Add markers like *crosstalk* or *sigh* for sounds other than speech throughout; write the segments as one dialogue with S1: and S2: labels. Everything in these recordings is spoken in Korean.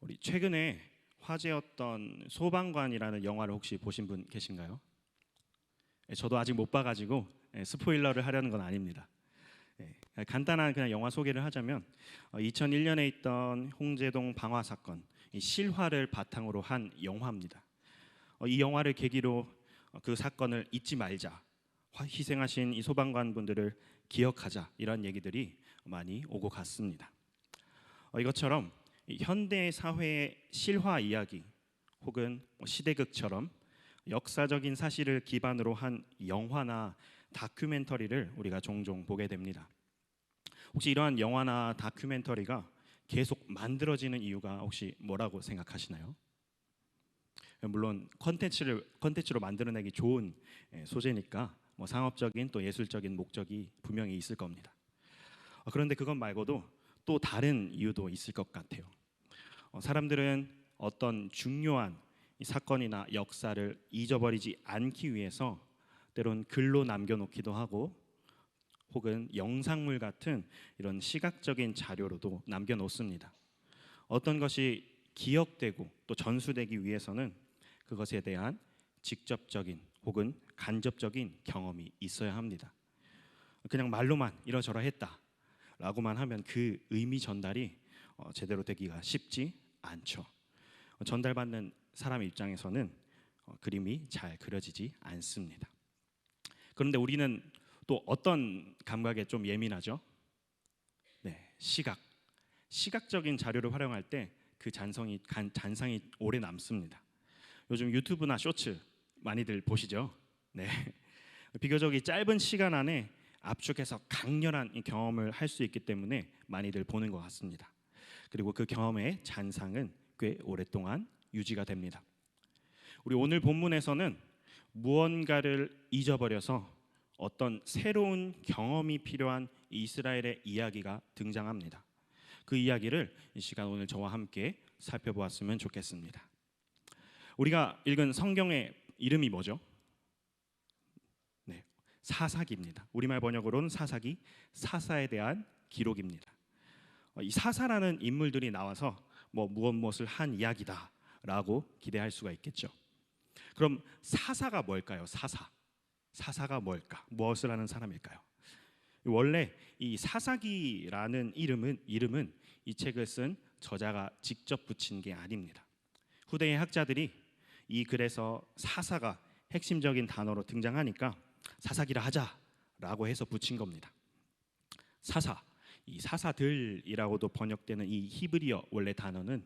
S1: 우리 최근에 화제였던 소방관이라는 영화를 혹시 보신 분 계신가요? 예, 저도 아직 못 봐가지고 예, 스포일러를 하려는 건 아닙니다. 예, 간단한 그냥 영화 소개를 하자면 2001년에 있던 홍제동 방화 사건 이 실화를 바탕으로 한 영화입니다. 어, 이 영화를 계기로 어, 그 사건을 잊지 말자, 화- 희생하신 이 소방관 분들을 기억하자 이런 얘기들이 많이 오고 갔습니다. 어, 이것처럼 이 현대 사회의 실화 이야기 혹은 뭐 시대극처럼 역사적인 사실을 기반으로 한 영화나 다큐멘터리를 우리가 종종 보게 됩니다. 혹시 이러한 영화나 다큐멘터리가 계속 만들어지는 이유가 혹시 뭐라고 생각하시나요? 물론 컨텐츠를 컨텐츠로 만들어내기 좋은 예, 소재니까 뭐 상업적인 또 예술적인 목적이 분명히 있을 겁니다. 어, 그런데 그것 말고도 또 다른 이유도 있을 것 같아요. 어, 사람들은 어떤 중요한 이 사건이나 역사를 잊어버리지 않기 위해서 때론 글로 남겨놓기도 하고 혹은 영상물 같은 이런 시각적인 자료로도 남겨놓습니다. 어떤 것이 기억되고 또 전수되기 위해서는 그것에 대한 직접적인 혹은 간접적인 경험이 있어야 합니다. 그냥 말로만 이러저러 했다라고만 하면 그 의미 전달이 어, 제대로 되기가 쉽지 않죠. 어, 전달받는 사람 입장에서는 어, 그림이 잘 그려지지 않습니다. 그런데 우리는 또 어떤 감각에 좀 예민하죠? 네, 시각. 시각적인 자료를 활용할 때 그 잔성이 간- 잔상이 오래 남습니다. 요즘 유튜브나 쇼츠 많이들 보시죠? 네. *laughs* 비교적 이 짧은 시간 안에 압축해서 강렬한 이 경험을 할 수 있기 때문에 많이들 보는 것 같습니다. 그리고 그 경험의 잔상은 꽤 오랫동안 유지가 됩니다. 우리 오늘 본문에서는 무언가를 잊어버려서 어떤 새로운 경험이 필요한 이스라엘의 이야기가 등장합니다. 그 이야기를 이 시간 오늘 저와 함께 살펴보았으면 좋겠습니다. 우리가 읽은 성경의 이름이 뭐죠? 네, 사사기입니다. 우리말 번역으로는 사사기, 사사에 대한 기록입니다. 어, 이 사사라는 인물들이 나와서 뭐 무엇 무엇을 한 이야기다라고 기대할 수가 있겠죠. 그럼 사사가 뭘까요? 사사. 사사가 뭘까? 무엇을 하는 사람일까요? 원래 이 사사기라는 이름은 이름은 이 책을 쓴 저자가 직접 붙인 게 아닙니다. 후대의 학자들이 이 글에서 사사가 핵심적인 단어로 등장하니까 사사기라 하자라고 해서 붙인 겁니다. 사사, 이 사사들이라고도 번역되는 이 히브리어 원래 단어는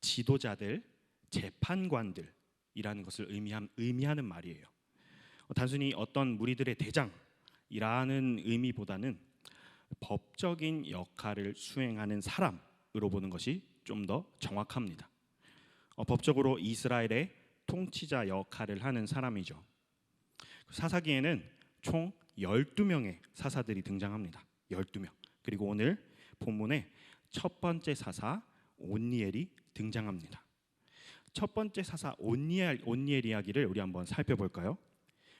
S1: 지도자들, 재판관들이라는 것을 의미함, 의미하는 말이에요. 어, 단순히 어떤 무리들의 대장이라는 의미보다는 법적인 역할을 수행하는 사람으로 보는 것이 좀 더 정확합니다. 어, 법적으로 이스라엘의 통치자 역할을 하는 사람이죠. 사사기에는 총 12명의 사사들이 등장합니다. 12명. 그리고 오늘 본문에 첫 번째 사사 온니엘이 등장합니다. 첫 번째 사사 온니엘 온니엘 이야기를 우리 한번 살펴볼까요?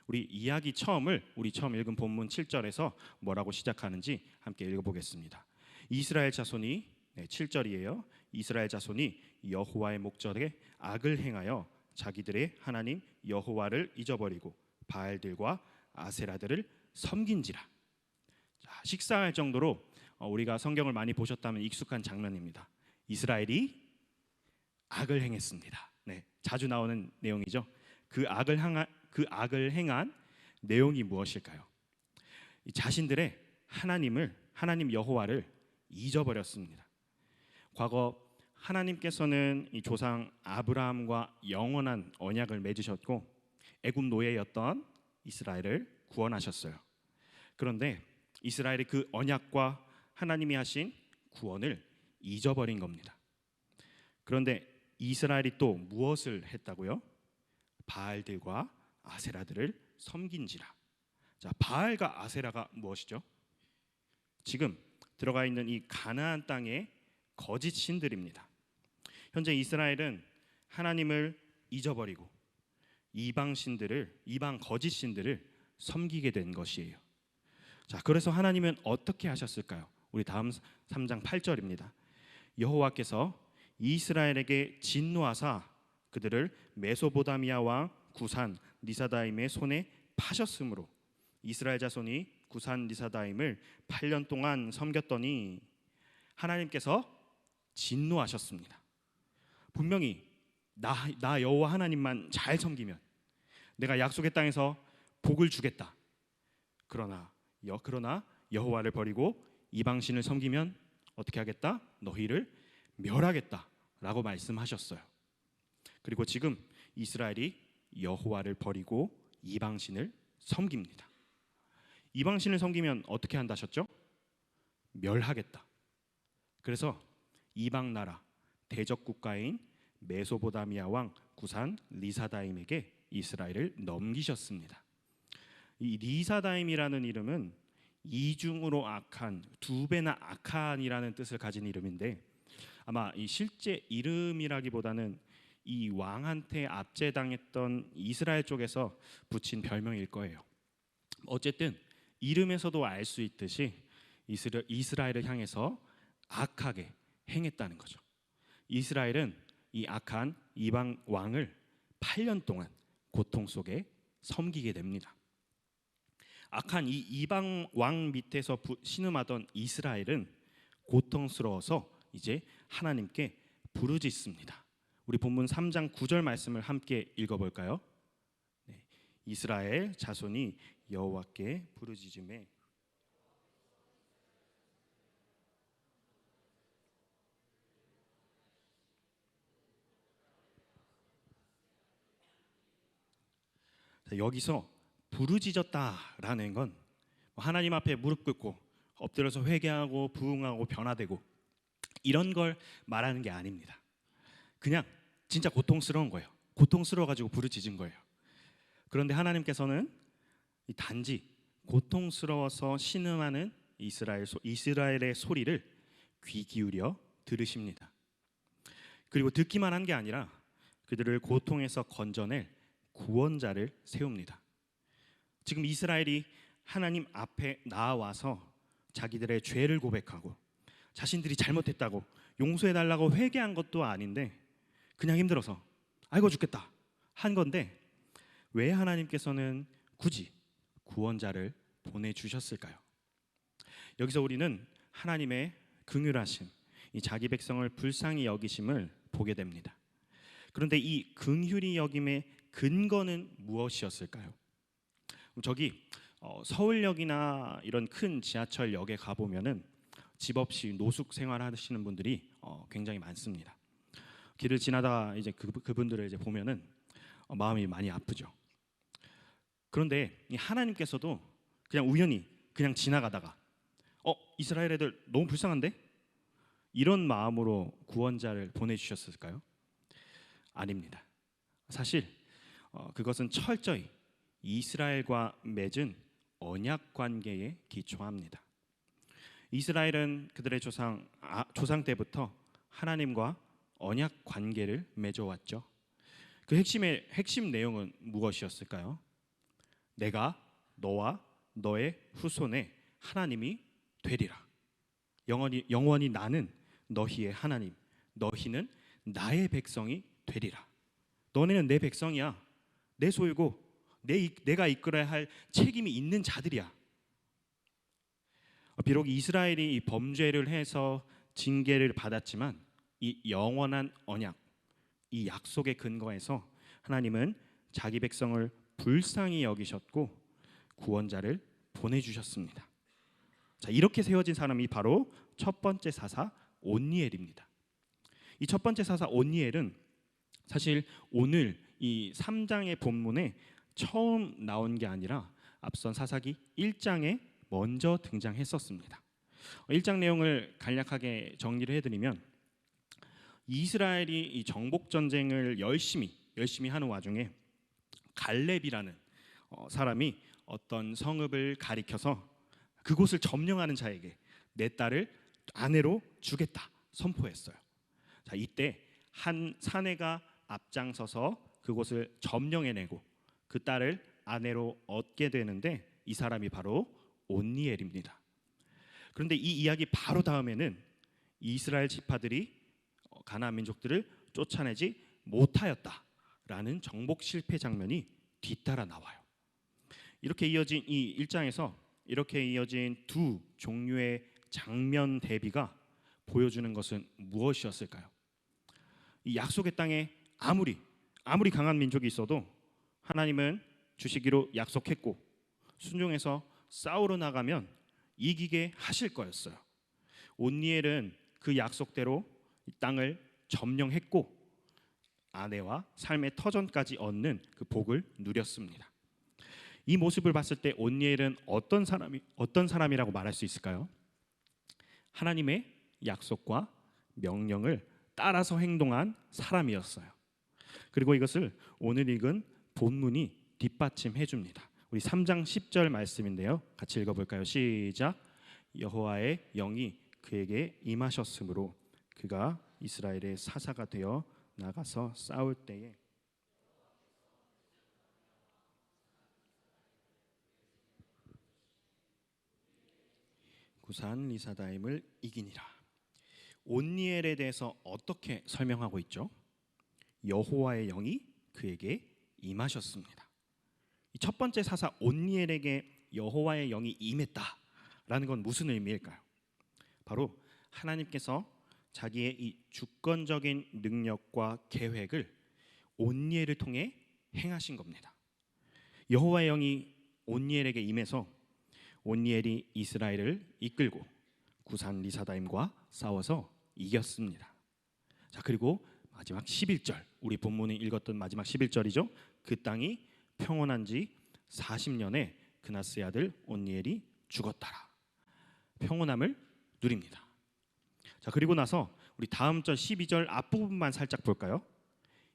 S1: 우리 이야기 처음을 우리 처음 읽은 본문 7절에서 뭐라고 시작하는지 함께 읽어보겠습니다. 이스라엘 자손이 네, 7절이에요. 이스라엘 자손이 여호와의 목전에 악을 행하여 자기들의 하나님 여호와를 잊어버리고 바알들과 아세라들을 섬긴지라. 자, 식상할 정도로 어, 우리가 성경을 많이 보셨다면 익숙한 장면입니다. 이스라엘이 악을 행했습니다. 네, 자주 나오는 내용이죠. 그 악을 향한 그 악을 행한 내용이 무엇일까요? 이 자신들의 하나님을 하나님 여호와를 잊어버렸습니다. 과거 하나님께서는 이 조상 아브라함과 영원한 언약을 맺으셨고 애굽 노예였던 이스라엘을 구원하셨어요. 그런데 이스라엘이 그 언약과 하나님이 하신 구원을 잊어버린 겁니다. 그런데 이스라엘이 또 무엇을 했다고요? 바알들과 아세라들을 섬긴지라. 자, 바알과 아세라가 무엇이죠? 지금 들어가 있는 이 가나안 땅의 거짓 신들입니다. 현재 이스라엘은 하나님을 잊어버리고 이방 신들을 이방 거짓 신들을 섬기게 된 것이에요. 자, 그래서 하나님은 어떻게 하셨을까요? 우리 다음 3장 8절입니다. 여호와께서 이스라엘에게 진노하사 그들을 메소보다미아 왕 구산 니사다임의 손에 파셨으므로 이스라엘 자손이 구산 니사다임을 8년 동안 섬겼더니 하나님께서 진노하셨습니다. 분명히 나, 나 여호와 하나님만 잘 섬기면 내가 약속의 땅에서 복을 주겠다. 그러나 여 그러나 여호와를 버리고 이방신을 섬기면 어떻게 하겠다? 너희를 멸하겠다라고 말씀하셨어요. 그리고 지금 이스라엘이 여호와를 버리고 이방신을 섬깁니다. 이방신을 섬기면 어떻게 한다셨죠? 멸하겠다. 그래서 이방 나라 대적 국가인 메소보다미아 왕 구산 리사다임에게 이스라엘을 넘기셨습니다. 이 리사다임이라는 이름은 이중으로 악한 두 배나 악한이라는 뜻을 가진 이름인데 아마 이 실제 이름이라기보다는 이 왕한테 압제당했던 이스라엘 쪽에서 붙인 별명일 거예요. 어쨌든 이름에서도 알 수 있듯이 이스라, 이스라엘을 향해서 악하게 행했다는 거죠. 이스라엘은 이 악한 이방 왕을 8년 동안 고통 속에 섬기게 됩니다. 악한 이 이방 왕 밑에서 부, 신음하던 이스라엘은 고통스러워서 이제 하나님께 부르짖습니다. 우리 본문 3장 9절 말씀을 함께 읽어볼까요? 네, 이스라엘 자손이 여호와께 부르짖음에 여기서 부르짖었다라는 건 하나님 앞에 무릎 꿇고 엎드려서 회개하고 부응하고 변화되고 이런 걸 말하는 게 아닙니다. 그냥 진짜 고통스러운 거예요. 고통스러워 가지고 부르짖은 거예요. 그런데 하나님께서는 단지 고통스러워서 신음하는 이스라엘 소, 이스라엘의 소리를 귀 기울여 들으십니다. 그리고 듣기만 한 게 아니라 그들을 고통에서 건져낼 구원자를 세웁니다. 지금 이스라엘이 하나님 앞에 나와서 자기들의 죄를 고백하고 자신들이 잘못했다고 용서해 달라고 회개한 것도 아닌데 그냥 힘들어서 아이고 죽겠다 한 건데 왜 하나님께서는 굳이 구원자를 보내 주셨을까요? 여기서 우리는 하나님의 긍휼하심, 이 자기 백성을 불쌍히 여기심을 보게 됩니다. 그런데 이 긍휼히 여김의 근거는 무엇이었을까요? 저기 어, 서울역이나 이런 큰 지하철역에 가 보면은 집 없이 노숙 생활하시는 분들이 어, 굉장히 많습니다. 길을 지나다가 이제 그, 그분들을 이제 보면은 어, 마음이 많이 아프죠. 그런데 하나님께서도 그냥 우연히 그냥 지나가다가 어 이스라엘 애들 너무 불쌍한데 이런 마음으로 구원자를 보내주셨을까요? 아닙니다. 사실 어, 그것은 철저히 이스라엘과 맺은 언약 관계에 기초합니다. 이스라엘은 그들의 조상 아, 조상 때부터 하나님과 언약 관계를 맺어왔죠. 그 핵심의 핵심 내용은 무엇이었을까요? 내가 너와 너의 후손의 하나님이 되리라. 영원히 영원히 나는 너희의 하나님, 너희는 나의 백성이 되리라. 너네는 내 백성이야. 내 소유고 내, 내가 이끌어야 할 책임이 있는 자들이야. 비록 이스라엘이 이 범죄를 해서 징계를 받았지만 이 영원한 언약, 이 약속의 근거에서 하나님은 자기 백성을 불쌍히 여기셨고 구원자를 보내주셨습니다. 자 이렇게 세워진 사람이 바로 첫 번째 사사 온니엘입니다. 이 첫 번째 사사 온니엘은 사실 오늘 이 3장의 본문에 처음 나온 게 아니라 앞선 사사기 1장에 먼저 등장했었습니다. 1장 내용을 간략하게 정리를 해드리면 이스라엘이 이 정복 전쟁을 열심히 열심히 하는 와중에 갈렙이라는 어, 사람이 어떤 성읍을 가리켜서 그곳을 점령하는 자에게 내 딸을 아내로 주겠다 선포했어요. 자 이때 한 사내가 앞장서서 그곳을 점령해내고 그 딸을 아내로 얻게 되는데 이 사람이 바로 온니엘입니다. 그런데 이 이야기 바로 다음에는 이스라엘 지파들이 가나안 민족들을 쫓아내지 못하였다라는 정복 실패 장면이 뒤따라 나와요. 이렇게 이어진 이 1장에서 이렇게 이어진 두 종류의 장면 대비가 보여주는 것은 무엇이었을까요? 이 약속의 땅에 아무리 아무리 강한 민족이 있어도 하나님은 주시기로 약속했고 순종해서 싸우러 나가면 이기게 하실 거였어요. 온니엘은 그 약속대로 이 땅을 점령했고 아내와 삶의 터전까지 얻는 그 복을 누렸습니다. 이 모습을 봤을 때 온니엘은 어떤 사람이 어떤 사람이라고 말할 수 있을까요? 하나님의 약속과 명령을 따라서 행동한 사람이었어요. 그리고 이것을 오늘 읽은 본문이 뒷받침해 줍니다. 우리 3장 10절 말씀인데요. 같이 읽어 볼까요? 시작. 여호와의 영이 그에게 임하셨으므로 그가 이스라엘의 사사가 되어 나가서 싸울 때에 구산 리사다임을 이기니라. 온니엘에 대해서 어떻게 설명하고 있죠? 여호와의 영이 그에게 임하셨습니다. 이첫 번째 사사 온니엘에게 여호와의 영이 임했다라는 건 무슨 의미일까요? 바로 하나님께서 자기의 이 주권적인 능력과 계획을 온니엘을 통해 행하신 겁니다. 여호와의 영이 온니엘에게 임해서 온니엘이 이스라엘을 이끌고 구산 리사다임과 싸워서 이겼습니다. 자, 그리고 마지막 11절. 우리 본문에 읽었던 마지막 11절이죠. 그 땅이 평온한 지 40년에 그나스의 아들 온니엘이 죽었다라. 평온함을 누립니다. 자, 그리고 나서 우리 다음 절 12절 앞부분만 살짝 볼까요?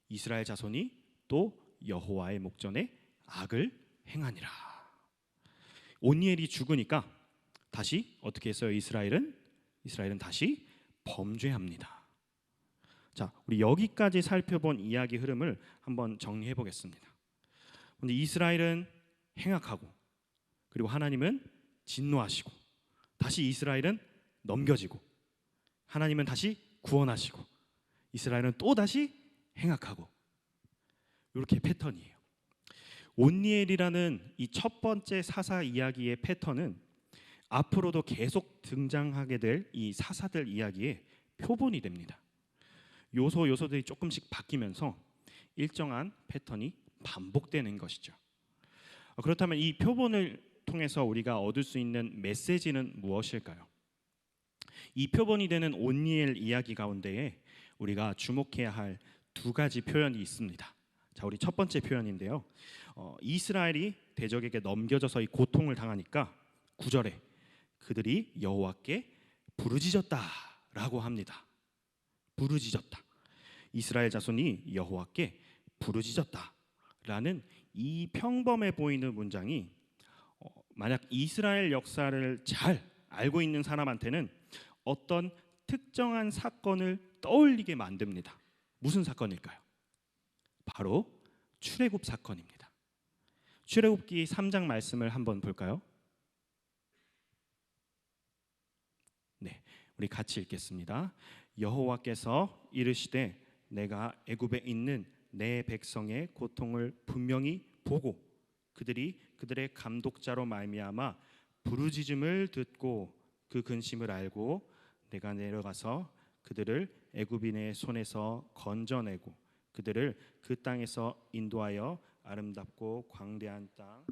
S1: 이스라엘 자손이 또 여호와의 목전에 악을 행하니라. 온니엘이 죽으니까 다시 어떻게 했어요? 이스라엘은 이스라엘은 다시 범죄합니다. 자, 우리 여기까지 살펴본 이야기 흐름을 한번 정리해 보겠습니다. 근데 이스라엘은 행악하고 그리고 하나님은 진노하시고 다시 이스라엘은 넘겨지고 하나님은 다시 구원하시고 이스라엘은 또 다시 행악하고 이렇게 패턴이에요. 온니엘이라는 이 첫 번째 사사 이야기의 패턴은 앞으로도 계속 등장하게 될 이 사사들 이야기의 표본이 됩니다. 요소 요소들이 조금씩 바뀌면서 일정한 패턴이 반복되는 것이죠. 어, 그렇다면 이 표본을 통해서 우리가 얻을 수 있는 메시지는 무엇일까요? 이 표본이 되는 온니엘 이야기 가운데에 우리가 주목해야 할 두 가지 표현이 있습니다. 자, 우리 첫 번째 표현인데요. 어, 이스라엘이 대적에게 넘겨져서 이 고통을 당하니까 구절에 그들이 여호와께 부르짖었다라고 합니다. 부르짖었다. 이스라엘 자손이 여호와께 부르짖었다라는 이 평범해 보이는 문장이 어, 만약 이스라엘 역사를 잘 알고 있는 사람한테는 어떤 특정한 사건을 떠올리게 만듭니다. 무슨 사건일까요? 바로 출애굽 사건입니다. 출애굽기 3장 말씀을 한번 볼까요? 네, 우리 같이 읽겠습니다. 여호와께서 이르시되 내가 애굽에 있는 내 백성의 고통을 분명히 보고 그들이 그들의 감독자로 말미암아 부르짖음을 듣고 그 근심을 알고 내가 내려가서 그들을 애굽인의 손에서 건져내고 그들을 그 땅에서 인도하여 아름답고 광대한 땅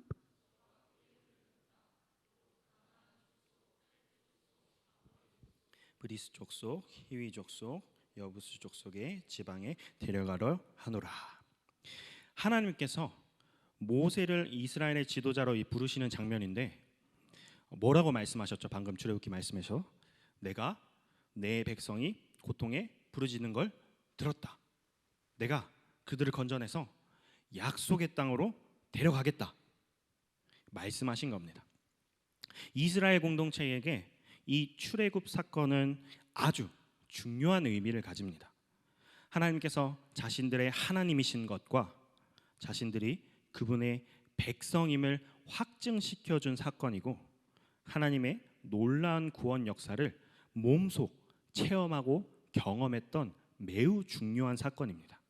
S1: 브리스 족속, 히위 족속, 여부스 족속의 지방에 데려가려 하노라. 하나님께서 모세를 이스라엘의 지도자로 부르시는 장면인데 뭐라고 말씀하셨죠? 방금 출애굽기 말씀에서 내가 내 백성이 고통에 부르짖는 걸 들었다. 내가 그들을 건져내서 약속의 땅으로 데려가겠다. 말씀하신 겁니다. 이스라엘 공동체에게 이 출애굽 사건은 아주 중요한 의미를 가집니다. 하나님께서 자신들의 하나님이신 것과 자신들이 그분의 백성임을 확증시켜 준 사건이고 하나님의 놀라운 구원 역사를 몸소 체험하고 경험했던 매우 중요한 사건입니다.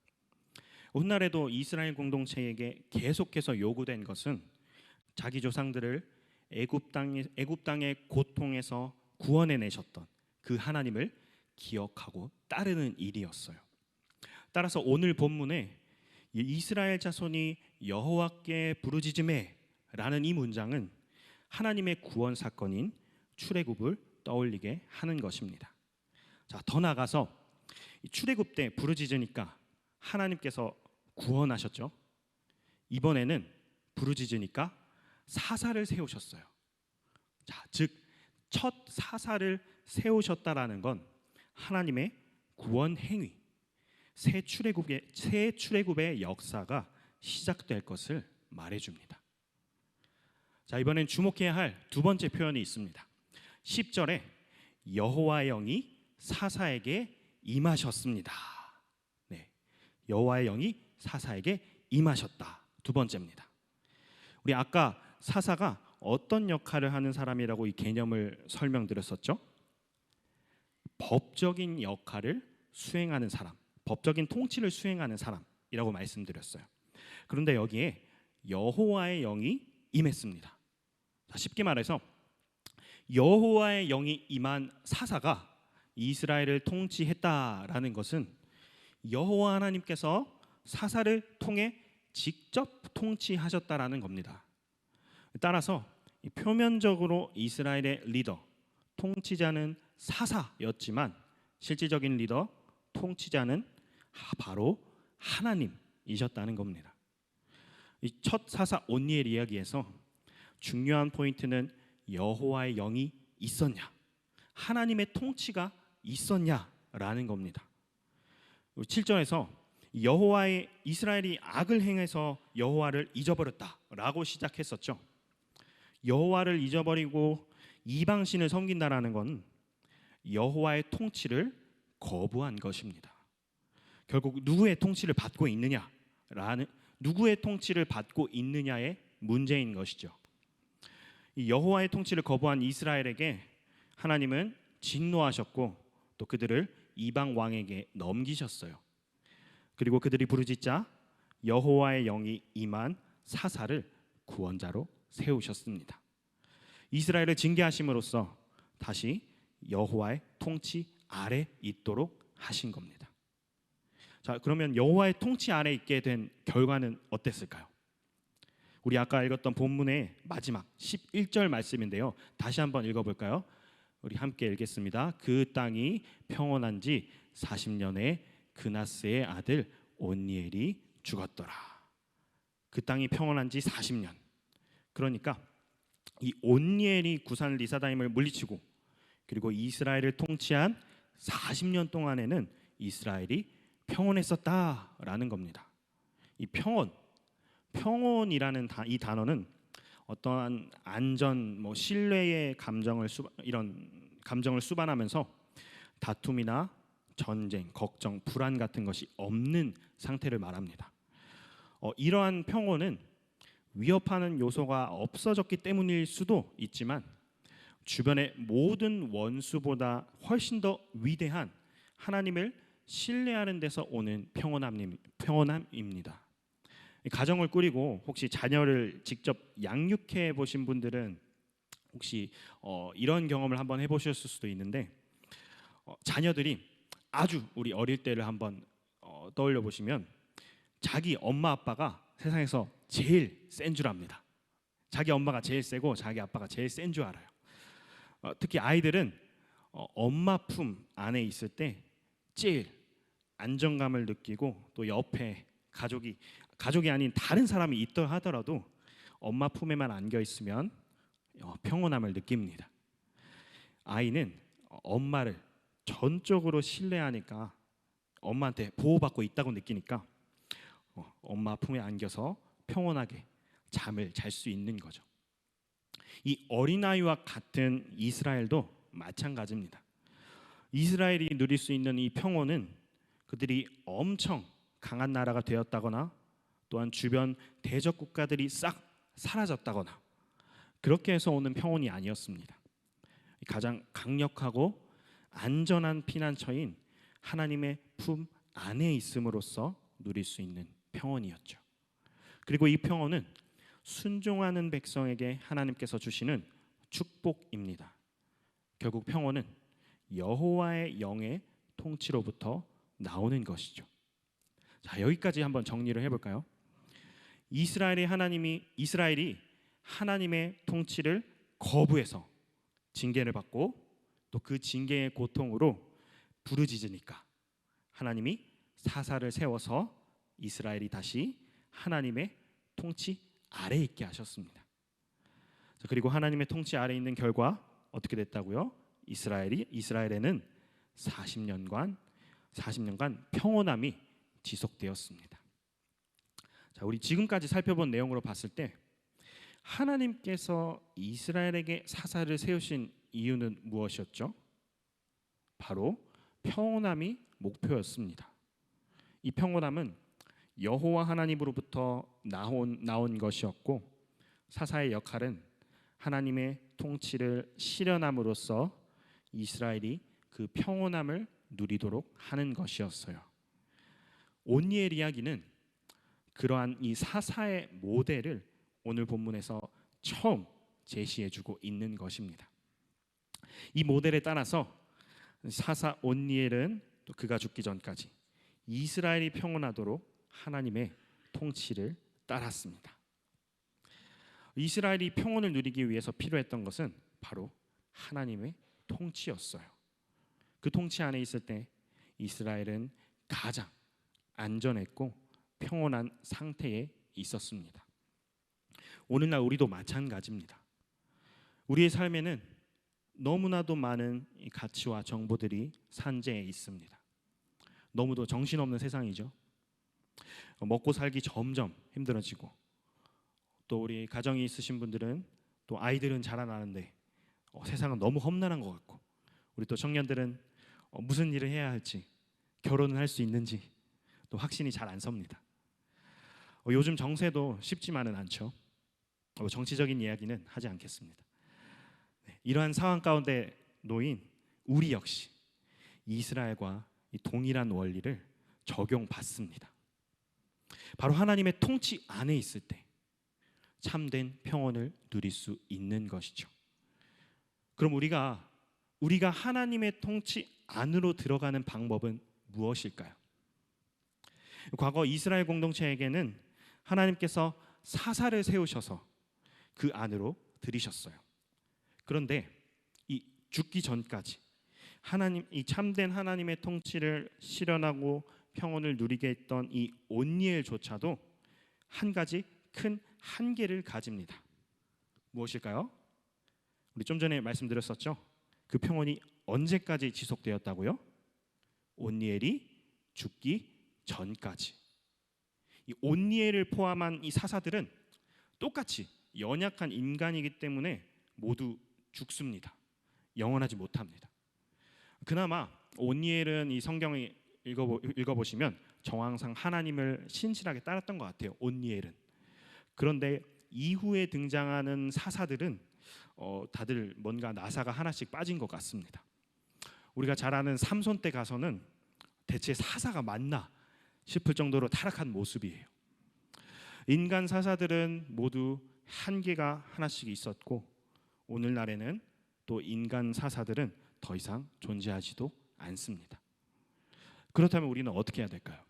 S1: 훗날에도 이스라엘 공동체에게 계속해서 요구된 것은 자기 조상들을 애굽 땅의 고통에서 구원해 내셨던 그 하나님을 기억하고 따르는 일이었어요. 따라서 오늘 본문에 이 이스라엘 자손이 여호와께 부르짖음해라는 이 문장은 하나님의 구원 사건인 출애굽을 떠올리게 하는 것입니다. 자, 더 나가서 이 출애굽 때 부르짖으니까 하나님께서 구원하셨죠. 이번에는 부르짖으니까 사사를 세우셨어요. 자, 즉 첫 사사를 세우셨다라는 건 하나님의 구원 행위, 새 출애굽의 새 출애굽의 역사가 시작될 것을 말해 줍니다. 자, 이번엔 주목해야 할 두 번째 표현이 있습니다. 10절에 여호와의 영이 사사에게 임하셨습니다. 네. 여호와의 영이 사사에게 임하셨다. 두 번째입니다. 우리 아까 사사가 어떤 역할을 하는 사람이라고 이 개념을 설명드렸었죠? 법적인 역할을 수행하는 사람, 법적인 통치를 수행하는 사람이라고 말씀드렸어요. 그런데 여기에 여호와의 영이 임했습니다. 자, 쉽게 말해서 여호와의 영이 임한 사사가 이스라엘을 통치했다라는 것은 여호와 하나님께서 사사를 통해 직접 통치하셨다라는 겁니다. 따라서 표면적으로 이스라엘의 리더, 통치자는 사사였지만 실질적인 리더, 통치자는 바로 하나님이셨다는 겁니다. 이첫 사사 온니엘 이야기에서 중요한 포인트는 여호와의 영이 있었냐, 하나님의 통치가 있었냐라는 겁니다. 7절에서 여호와의 이스라엘이 악을 행해서 여호와를 잊어버렸다라고 시작했었죠. 여호와를 잊어버리고 이방 신을 섬긴다라는 건 여호와의 통치를 거부한 것입니다. 결국 누구의 통치를 받고 있느냐라는 누구의 통치를 받고 있느냐의 문제인 것이죠. 이 여호와의 통치를 거부한 이스라엘에게 하나님은 진노하셨고 또 그들을 이방 왕에게 넘기셨어요. 그리고 그들이 부르짖자 여호와의 영이 임한 사사를 구원자로 세우셨습니다. 이스라엘을 징계하심으로써 다시 여호와의 통치 아래 있도록 하신 겁니다. 자, 그러면 여호와의 통치 아래 있게 된 결과는 어땠을까요? 우리 아까 읽었던 본문의 마지막 11절 말씀인데요. 다시 한번 읽어 볼까요? 우리 함께 읽겠습니다. 그 땅이 평온한 지 40년에 그나스의 아들 온니엘이 죽었더라. 그 땅이 평온한 지 40년. 그러니까 이 온니엘이 구산 리사다임을 물리치고 그리고 이스라엘을 통치한 40년 동안에는 이스라엘이 평온했었다라는 겁니다. 이 평온, 평온이라는 이 단어는 어떠한 안전, 뭐 신뢰의 감정을 수, 이런 감정을 수반하면서 다툼이나 전쟁, 걱정, 불안 같은 것이 없는 상태를 말합니다. 어, 이러한 평온은 위협하는 요소가 없어졌기 때문일 수도 있지만 주변의 모든 원수보다 훨씬 더 위대한 하나님을 신뢰하는 데서 오는 평온함입니다. 가정을 꾸리고 혹시 자녀를 직접 양육해 보신 분들은 혹시 어, 이런 경험을 한번 해보셨을 수도 있는데 어, 자녀들이 아주 우리 어릴 때를 한번 어, 떠올려 보시면 자기 엄마 아빠가 세상에서 제일 센 줄 압니다. 자기 엄마가 제일 세고 자기 아빠가 제일 센 줄 알아요. 어, 특히 아이들은 어, 엄마 품 안에 있을 때 제일 안정감을 느끼고 또 옆에 가족이 가족이 아닌 다른 사람이 있더 하더라도 엄마 품에만 안겨 있으면 어, 평온함을 느낍니다. 아이는 엄마를 전적으로 신뢰하니까 엄마한테 보호받고 있다고 느끼니까 어, 엄마 품에 안겨서 평온하게 잠을 잘 수 있는 거죠. 이 어린아이와 같은 이스라엘도 마찬가지입니다. 이스라엘이 누릴 수 있는 이 평온은 그들이 엄청 강한 나라가 되었다거나 또한 주변 대적 국가들이 싹 사라졌다거나 그렇게 해서 오는 평온이 아니었습니다. 가장 강력하고 안전한 피난처인 하나님의 품 안에 있음으로써 누릴 수 있는 평온이었죠. 그리고 이 평온은 순종하는 백성에게 하나님께서 주시는 축복입니다. 결국 평온은 여호와의 영의 통치로부터 나오는 것이죠. 자, 여기까지 한번 정리를 해 볼까요? 이스라엘의 하나님이 이스라엘이 하나님의 통치를 거부해서 징계를 받고 또 그 징계의 고통으로 부르짖으니까 하나님이 사사를 세워서 이스라엘이 다시 하나님의 통치 아래 있게 하셨습니다. 자, 그리고 하나님의 통치 아래 있는 결과 어떻게 됐다고요? 이스라엘이 이스라엘에는 40년간 40년간 평온함이 지속되었습니다. 자, 우리 지금까지 살펴본 내용으로 봤을 때 하나님께서 이스라엘에게 사사를 세우신 이유는 무엇이었죠? 바로 평온함이 목표였습니다. 이 평온함은 여호와 하나님으로부터 나온 나온 것이었고 사사의 역할은 하나님의 통치를 실현함으로써 이스라엘이 그 평온함을 누리도록 하는 것이었어요. 온니엘 이야기는 그러한 이 사사의 모델을 오늘 본문에서 처음 제시해주고 있는 것입니다. 이 모델에 따라서 사사 온니엘은 또 그가 죽기 전까지 이스라엘이 평온하도록 하나님의 통치를 따랐습니다. 이스라엘이 평온을 누리기 위해서 필요했던 것은 바로 하나님의 통치였어요. 그 통치 안에 있을 때 이스라엘은 가장 안전했고 평온한 상태에 있었습니다. 오늘날 우리도 마찬가지입니다. 우리의 삶에는 너무나도 많은 가치와 정보들이 산재해 있습니다. 너무도 정신없는 세상이죠. 먹고 살기 점점 힘들어지고 또 우리 가정이 있으신 분들은 또 아이들은 자라나는데 어, 세상은 너무 험난한 것 같고 우리 또 청년들은 어, 무슨 일을 해야 할지 결혼을 할 수 있는지 또 확신이 잘 안 섭니다. 어, 요즘 정세도 쉽지만은 않죠. 어, 정치적인 이야기는 하지 않겠습니다. 네, 이러한 상황 가운데 놓인 우리 역시 이스라엘과 이 동일한 원리를 적용받습니다. 바로 하나님의 통치 안에 있을 때 참된 평온을 누릴 수 있는 것이죠. 그럼 우리가 우리가 하나님의 통치 안으로 들어가는 방법은 무엇일까요? 과거 이스라엘 공동체에게는 하나님께서 사사를 세우셔서 그 안으로 들이셨어요. 그런데 이 죽기 전까지 하나님 이 참된 하나님의 통치를 실현하고 평온을 누리게 했던 이 온니엘조차도 한 가지 큰 한계를 가집니다. 무엇일까요? 우리 좀 전에 말씀드렸었죠. 그 평온이 언제까지 지속되었다고요? 온니엘이 죽기 전까지. 이 온니엘을 포함한 이 사사들은 똑같이 연약한 인간이기 때문에 모두 죽습니다. 영원하지 못합니다. 그나마 온니엘은 이 성경을 읽어보, 읽어보시면 정황상 하나님을 신실하게 따랐던 것 같아요. 온니엘은. 그런데 이후에 등장하는 사사들은 어, 다들 뭔가 나사가 하나씩 빠진 것 같습니다. 우리가 잘 아는 삼손 때 가서는 대체 사사가 맞나 싶을 정도로 타락한 모습이에요. 인간 사사들은 모두 한계가 하나씩 있었고 오늘날에는 또 인간 사사들은 더 이상 존재하지도 않습니다. 그렇다면 우리는 어떻게 해야 될까요?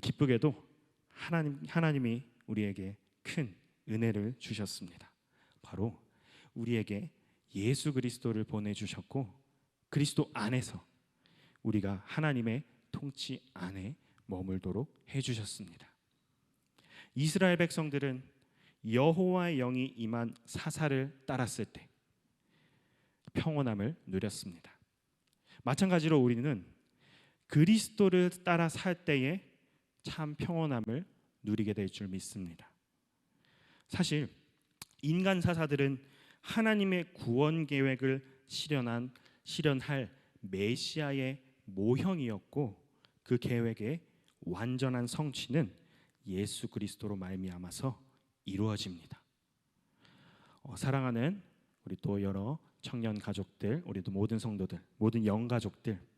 S1: 기쁘게도 하나님 하나님이 우리에게 큰 은혜를 주셨습니다. 바로 우리에게 예수 그리스도를 보내 주셨고 그리스도 안에서 우리가 하나님의 통치 안에 머물도록 해 주셨습니다. 이스라엘 백성들은 여호와의 영이 임한 사사를 따랐을 때 평온함을 누렸습니다. 마찬가지로 우리는 그리스도를 따라 살 때에 참 평온함을 누리게 될 줄 믿습니다. 사실 인간 사사들은 하나님의 구원 계획을 실현한 실현할 메시아의 모형이었고 그 계획의 완전한 성취는 예수 그리스도로 말미암아서 이루어집니다. 어, 사랑하는 우리 또 여러 청년 가족들, 우리도 모든 성도들, 모든 영 가족들, 어,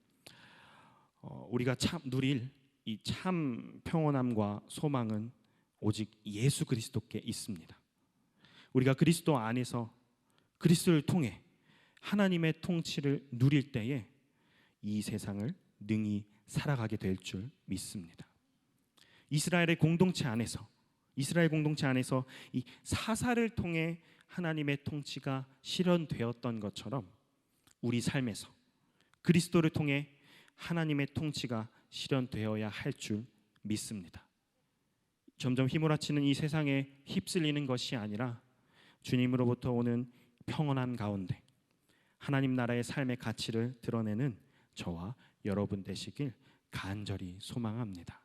S1: 우리가 참 누릴 이 참 평온함과 소망은 오직 예수 그리스도께 있습니다. 우리가 그리스도 안에서 그리스도를 통해 하나님의 통치를 누릴 때에 이 세상을 능히 살아가게 될 줄 믿습니다. 이스라엘의 공동체 안에서 이스라엘 공동체 안에서 이 사사를 통해 하나님의 통치가 실현되었던 것처럼 우리 삶에서 그리스도를 통해 하나님의 통치가 실현되어야 할 줄 믿습니다. 점점 휘몰아치는 이 세상에 휩쓸리는 것이 아니라 주님으로부터 오는 평온함 가운데 하나님 나라의 삶의 가치를 드러내는 저와 여러분 되시길 간절히 소망합니다.